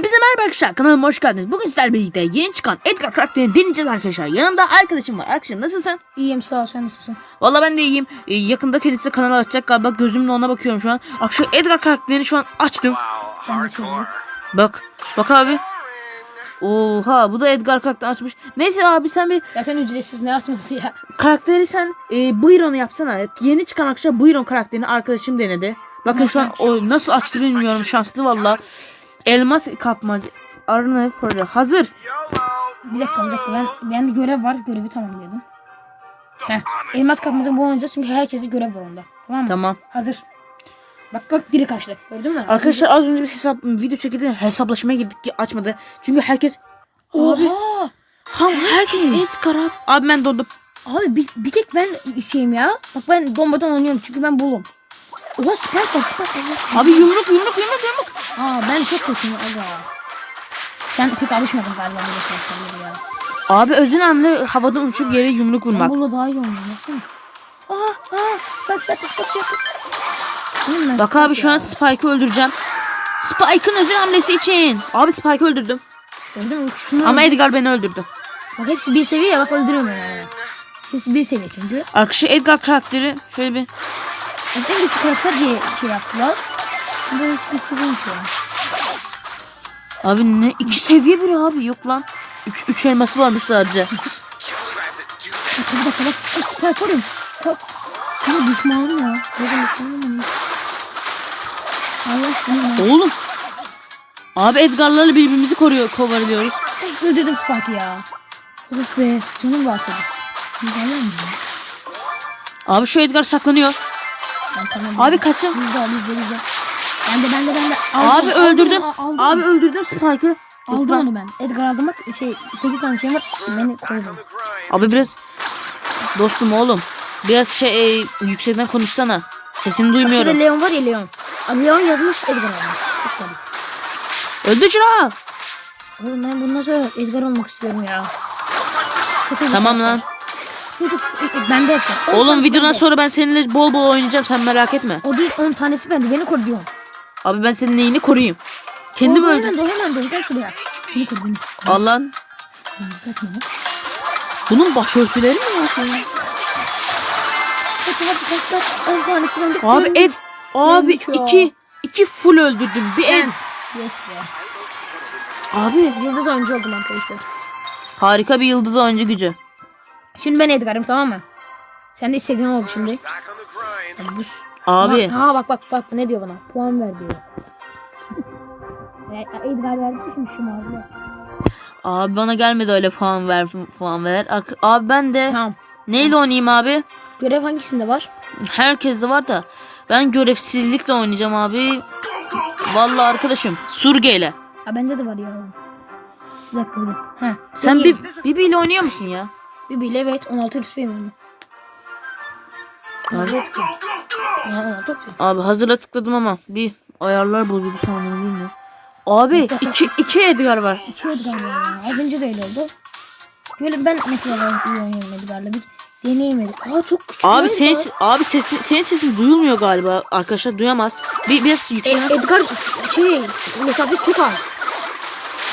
Hepinize merhaba arkadaşlar kanalıma hoş geldiniz. Bugün sizlerle birlikte yeni çıkan Edgar karakterini deneyeceğiz arkadaşlar. Yanımda arkadaşım var. Arkadaşım nasılsın? İyiyim sağ ol sen nasılsın? Valla ben de iyiyim. Ee, yakında kendisi kanal açacak galiba. Gözümle ona bakıyorum şu an. Arkadaşlar Edgar karakterini şu an açtım. Bak. Bak abi. Oha bu da Edgar karakteri açmış. Neyse abi sen bir Zaten ücretsiz ne atması ya. karakteri sen e, Byron'u yapsana. Yeni çıkan arkadaşlar Byron karakterini arkadaşım denedi. Bakın şu an o nasıl açtı bilmiyorum. Şanslı valla. Elmas kapmacı. Arna fırı. Hazır. Bir dakika bir dakika ben, ben bir görev var görevi tamamladım. Heh. Elmas kapmaca bu oynayacağız çünkü herkese görev var onda. Tamam mı? Tamam. Hazır. Bak bak diri kaçtı. Gördün mü? Arkadaşlar az önce bir hesap video çekildi. Hesaplaşmaya girdik ki açmadı. Çünkü herkes Oha! ha herkes Edgar abi. Abi ben dondum. Abi bir, bir tek ben şeyim ya. Bak ben bombadan oynuyorum çünkü ben bulum. Oha spike var spike var. Abi yumruk yumruk yumruk yumruk. Aa ben çok kötüyüm aga. Sen pek alışmadın galiba bu şartlara ya. Abi özün hamle havada uçup yere yumruk vurmak. bununla daha iyi. Baksana. Aa aa spike. Oğlum ben Bak spike abi şu an Spike'ı öldüreceğim. Spike'ın özel hamlesi için. Abi Spike'ı öldürdüm. Gördün mü? Şunu Ama Edgar beni öldürdü. Bak hepsi bir seviye ya bak öldürüyorum yani. Hepsi bir seviye çünkü. Arkadaşlar Edgar karakteri şöyle bir En güçlü karakter diye şey yaptılar. Ben hiç istediğim şey. Abi ne? iki seviye biri abi yok lan. Üç, üç elması varmış sadece. Bak bir dakika bak şu var ya. Bak. Sana düşmanım ya. Benim düşmanım ya. Allah seni ya. Oğlum. Abi Edgar'larla birbirimizi koruyor, kovalıyoruz. Öldürdüm Spike'ı ya. Evet be. Canım var tabii. Abi şu Edgar saklanıyor. Tamam. Abi kaçın. Bizde bizde bizde. Ben de ben de ben de. Abi Aldım, öldürdüm. aldım, aldım. Abi öldürdüm Spike'ı. Aldım onu ben. Edgar aldım bak şey 8 tane şey var. Beni koydum. Abi biraz dostum oğlum. Biraz şey e, yüksekten konuşsana. Sesini Şurada duymuyorum. Leon var ya Leon. Abi Leon yazmış Edgar garip. Öldü şuna. Oğlum ben bundan sonra Edgar olmak istiyorum ya. Tamam lan. Çocuk ben de yapacağım. On Oğlum tanesi videodan bende. sonra ben seninle bol bol oynayacağım sen merak etme. O değil 10 tanesi bende. Beni diyorum. Abi ben senin neyini koruyayım. Kendim Oğlum, öldüm. Hemen dur hemen dur. Gel şuraya. Beni koru beni. Lan. bunun başörtüleri mi var? Kaç hadi kaç kaç. 10 tanesi bende. Abi. Ed abi Öldük ya. iki iki full öldürdüm. Bir. Ben. Yes be. Abi Yıldız oyuncu oldum arkadaşlar. harika bir yıldız oyuncu gücü. Şimdi ben Edgar'ım tamam mı? Sen de istediğin oldu şimdi. Hadi. Abi Ha bak bak bak ne diyor bana? Puan ver diyor. Edgar verdi şimdi şu mavi. abi bana gelmedi öyle puan ver puan ver. Abi ben de Tamam. neyle oynayayım abi? Görev hangisinde var? Herkes de var da ben görevsizlikle oynayacağım abi. Vallahi arkadaşım Surge ile. Ha bende de var ya. Bir dakika bir dakika. Ha. Sen bir Bibi ile oynuyor musun ya? Bibi'yle evet 16 rütbeyim onu. Abi, Ya 16 rütbe. abi hazırla tıkladım ama bir ayarlar bozuldu sanırım bilmiyorum. Abi iki, iki Edgar var. İki Edgar var ya. Az önce de öyle oldu. Böyle ben mesela oynuyorum Edgar'la bir deneyim Edgar. Aa çok küçük. Abi Edgar. senin, abi sesi, senin sesin duyulmuyor galiba. Arkadaşlar duyamaz. Bir biraz E, yüksek. Edgar şey mesafesi çok az.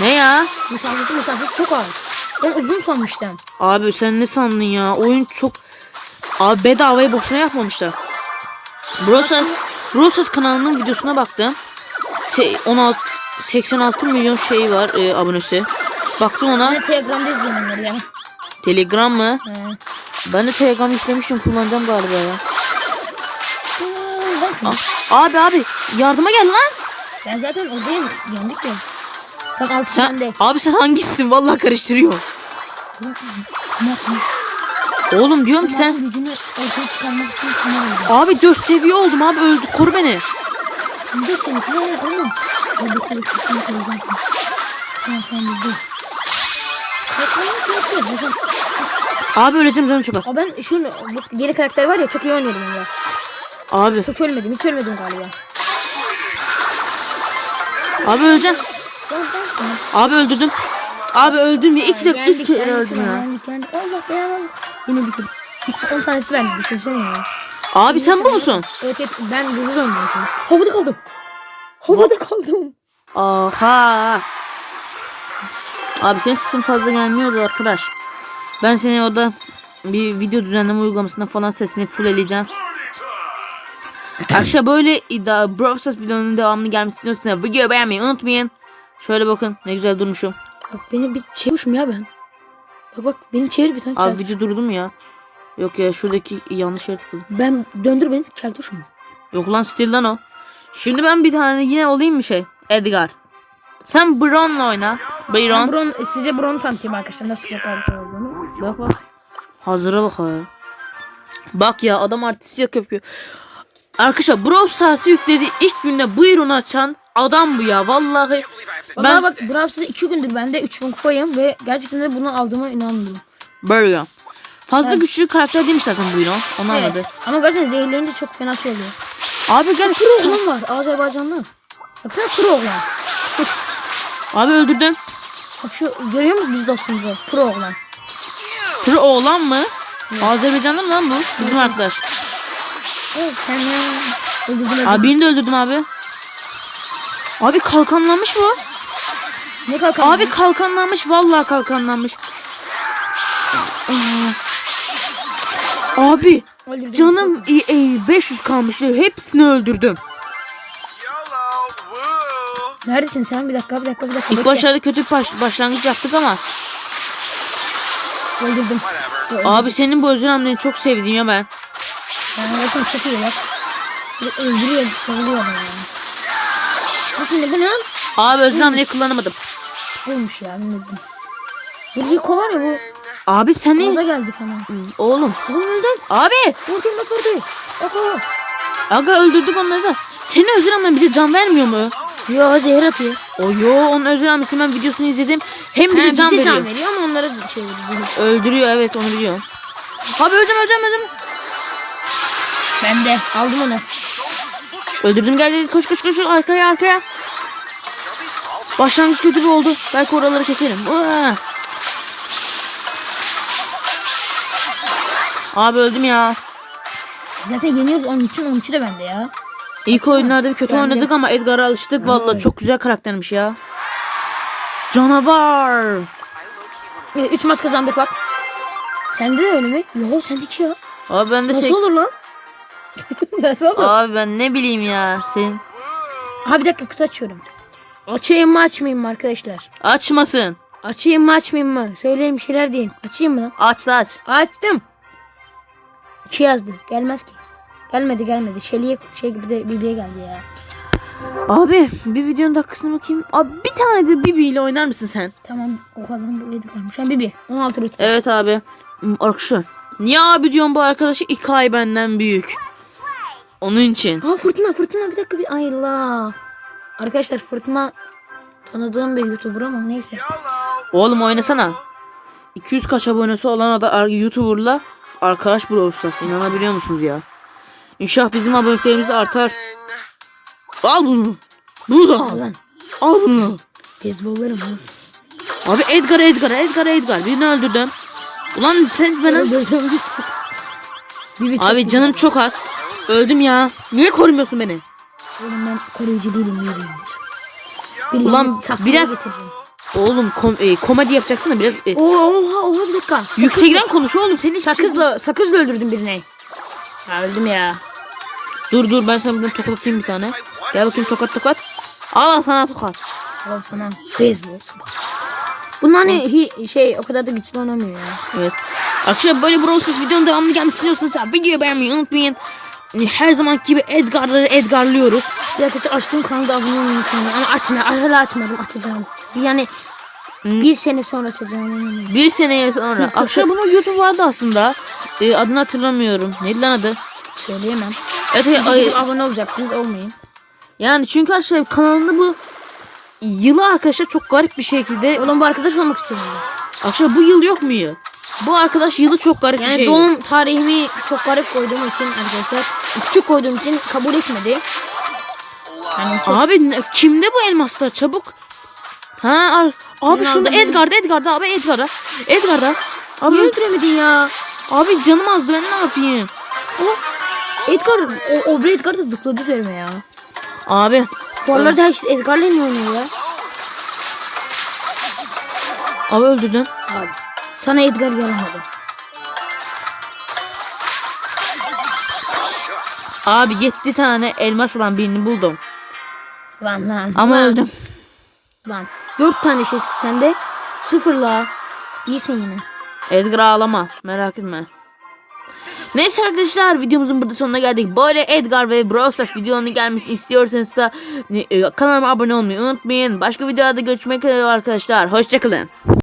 Ne ya? Mesafesi mesafesi çok az. Ben uzun sanmıştım. Abi sen ne sandın ya? Oyun çok... Abi bedavayı boşuna yapmamışlar. Brosas, Brosas kanalının videosuna baktım. Se- 16 86 milyon şey var e, abonesi. Baktım ona. Ben Telegram'da izliyorum ya. Telegram mı? He. Ben de Telegram yüklemiştim kullanacağım galiba ya. Bak. Abi abi yardıma gel lan. Ben zaten oradayım. Yendik ya. Tam altı Sen, bende. abi sen hangisisin? Vallahi karıştırıyor. Oğlum diyorum ki sen. Abi 4 seviye oldum abi öldü koru beni. Abi öleceğim canım çok az. Aa ben bu yeni karakter var ya çok iyi oynuyorum onu. Abi Çok ölmedim hiç ölmedim galiba. abi öleceğim. Ben ben Abi öldürdüm. Abi öldüm ya ilk defa ilk kere öldüm ya. Allah belanı. Yine bitirdim. 10 tanesi bende düşünsene ya. Abi sen bu musun? Evet evet ben yıldız oynuyorum şimdi. Havada kaldım. Havada kaldım. Aha. Abi senin sesin fazla gelmiyordu arkadaş. Ben seni orada bir video düzenleme uygulamasında falan sesini fulleleyeceğim. Arkadaşlar böyle iddia Brawl Stars videonun devamını gelmesini istiyorsanız videoyu beğenmeyi unutmayın. Şöyle bakın ne güzel durmuşum. Bak beni bir çevirmişim ya ben. Bak bak beni çevir bir tane Abi video durdu mu ya? Yok ya şuradaki yanlış yere tıkladım. Ben döndür beni keltoş mu? Yok lan stil lan o. Şimdi ben bir tane yine olayım mı şey? Edgar. Sen Bron'la oyna. Byron. Bron, size Bron tanıtayım arkadaşlar nasıl yapar olduğunu. Bak bak. Hazıra bak ya. Bak ya adam artistlik yapıyor. Arkadaşlar Brawl Stars'ı yükledi ilk günde buyurun açan adam bu ya vallahi. Ben... Ben bak Brawl Stars'da 2 gündür bende 3000 kupayım ve gerçekten de bunu aldığıma inanmıyorum. böyle. Fazla Ben- güçlü karakter değilmiş zaten buyurun. Onu anladı. Evet. Ama gerçekten zehirleyince çok fena şey oluyor. Abi gel. Kuru oğlan var Azerbaycanlı. Baksana kuru oğlan. Abi öldürdüm. Bak şu görüyor musunuz biz dostumuzu? Kuru oğlan. Kuru oğlan mı? Azerbaycanlı mı lan bu? Bizim arkadaş. Evet sen ya. Öldürdün öldürdün. Abi birini de öldürdüm abi. Abi kalkanlanmış bu. Ne kalkan? Abi kalkanlanmış vallahi kalkanlanmış. Aa. Abi Öldürdün. canım i- i- 500 kalmıştı. Hepsini öldürdüm. Neredesin sen? Bir dakika bir dakika bir dakika. İlk başlarda kötü baş- başlangıç yaptık ama. Öldürdüm. Abi senin bu özel hamleni çok sevdim ya ben. Yani bakın çok iyi bak. Öldürüyor. Bana yani. Bakın ne bu ne? Abi özel hamleyi kullanamadım. Buymuş ya bilmedim. Bu Rico var ya bu. Abi Gaza seni geldi sana. oğlum. Oğlum öldün. Abi Vurdum nasıl? Bak o. aga öldürdük onları da. Senin özel hamlen bize can vermiyor mu? Yo zehir atıyor. O yo onun özel hamlesi ben videosunu izledim. Hem bize He, can bize veriyor. can veriyor ama onlara şey veriyor. Öldürüyor evet onu biliyorum. Abi öleceğim öleceğim öleceğim. Ben de aldım onu. Öldürdüm geldi koş koş koş arkaya arkaya. Başlangıç kötü bir oldu. Belki oraları keselim. Uaa. Abi öldüm ya. Zaten yeniyoruz onun için onun için de bende ya. İlk oyunlarda bir kötü de. oynadık ama Edgar'a alıştık. Vallahi Evet. çok güzel karaktermiş ya. Canavar. 3 maç kazandık bak. Sende de öyle mi? Yo sendeki ya. Abi ben de Nasıl şey... olur lan? Nasıl olur? Abi ben ne bileyim ya. Sen Ha bir dakika kutu açıyorum. Açayım mı açmayayım mı arkadaşlar? açmasın. Açayım mı açmayayım mı? Söyleyin bir şeyler deyin. Açayım mı lan? Aç da aç. Açtım. İki yazdı. Gelmez ki. Gelmedi gelmedi. Şeliye şey gibi de Bibi'ye geldi ya. Abi bir videonun dakikasına bakayım. Abi bir tane de Bibi ile oynar mısın sen? Tamam o kadar bu yedik varmış. Şu an Bibi. 16 rütbe. Evet abi. Hmm, Arkadaşlar. Niye abi diyorum bu arkadaşı iki ay benden büyük. Onun için. Ha fırtına fırtına bir dakika bir ay la. Arkadaşlar fırtına tanıdığım bir youtuber ama neyse. Oğlum oynasana. 200 kaç abonesi olan ar- YouTuber'la arkadaş Stars. İnanabiliyor musunuz ya? İnşallah bizim aboneliklerimiz artar. Al bunu. Bunu da Al lan. Al bunu. Beyzbollarım. Abi Edgar Edgar Edgar Edgar. Birini öldürdüm. Ulan sen bana... Abi canım çok az. Öldüm ya. Niye korumuyorsun beni? Oğlum ben koruyucu değilim yürüyeyim. Ulan biraz-. Oğlum kom- e, komedi yapacaksın da biraz e, Oha oha oha bir dakika. yüksekten konuş oğlum. Hiçbir şey- Sakızla sakızla öldürdüm birini. Ha, öldüm ya. Dur dur ben sana buradan tokat atayım bir tane. Gel bakayım tokat tokat. Al al sana tokat. Al sana beyzbol. Bunlar hani hi- şey o kadar da güçlü oynamıyor ya. Evet. Arkadaşlar böyle Brawl Stars videonun devamını gelmesini istiyorsanız videoyu beğenmeyi unutmayın. Her zaman gibi Edgar'ları Edgar'lıyoruz. Dakika açtığım kanalda abone olmayı. Ama açma, hala açmadım açacağım. Yani bir sene sonra açacağım. Bir seneye sonra. Arkadaşlar bunun YouTube vardı aslında. Ee, adını hatırlamıyorum. Neydi lan adı? Söyleyemem. Evet, evet, ay- abone olacaksınız olmayın. yani çünkü arkadaşlar kanalını bu yılı arkadaşlar çok garip bir şekilde Oğlum bu arkadaş olmak istiyorum. Arkadaşlar bu yıl yok mu yıl? Bu arkadaş yılı çok garip bir Yani şey. doğum tarihimi çok garip koyduğum için arkadaşlar küçük koyduğum için kabul etmedi. Yani çok- Abi ne- kimde bu elmaslar çabuk? Ha al. Abi şunda aldım. Edgar'da Edgar'da abi Edgar'da. Edgar'da. Abi, Niye öldüremedin ya? abi canım azdı ben ne yapayım? O Edgar, o, o Edgar da zıpladı üzerime ya. Abi Bu aralarda herkes Edgar'la niye oynuyor ya? Abi öldürdün. Abi. Sana Edgar gelmedi. Abi 7 tane elmas olan birini buldum. Lan lan. Ama lan, öldüm. Lan. Dört tane şey sende. Sıfırla. İyisin yine. Edgar ağlama. Merak etme. Neyse arkadaşlar videomuzun burada sonuna geldik. Böyle Edgar ve Brawl Stars videolarının gelmesini istiyorsanız da e, kanalıma abone olmayı unutmayın. Başka videolarda görüşmek üzere arkadaşlar. Hoşçakalın.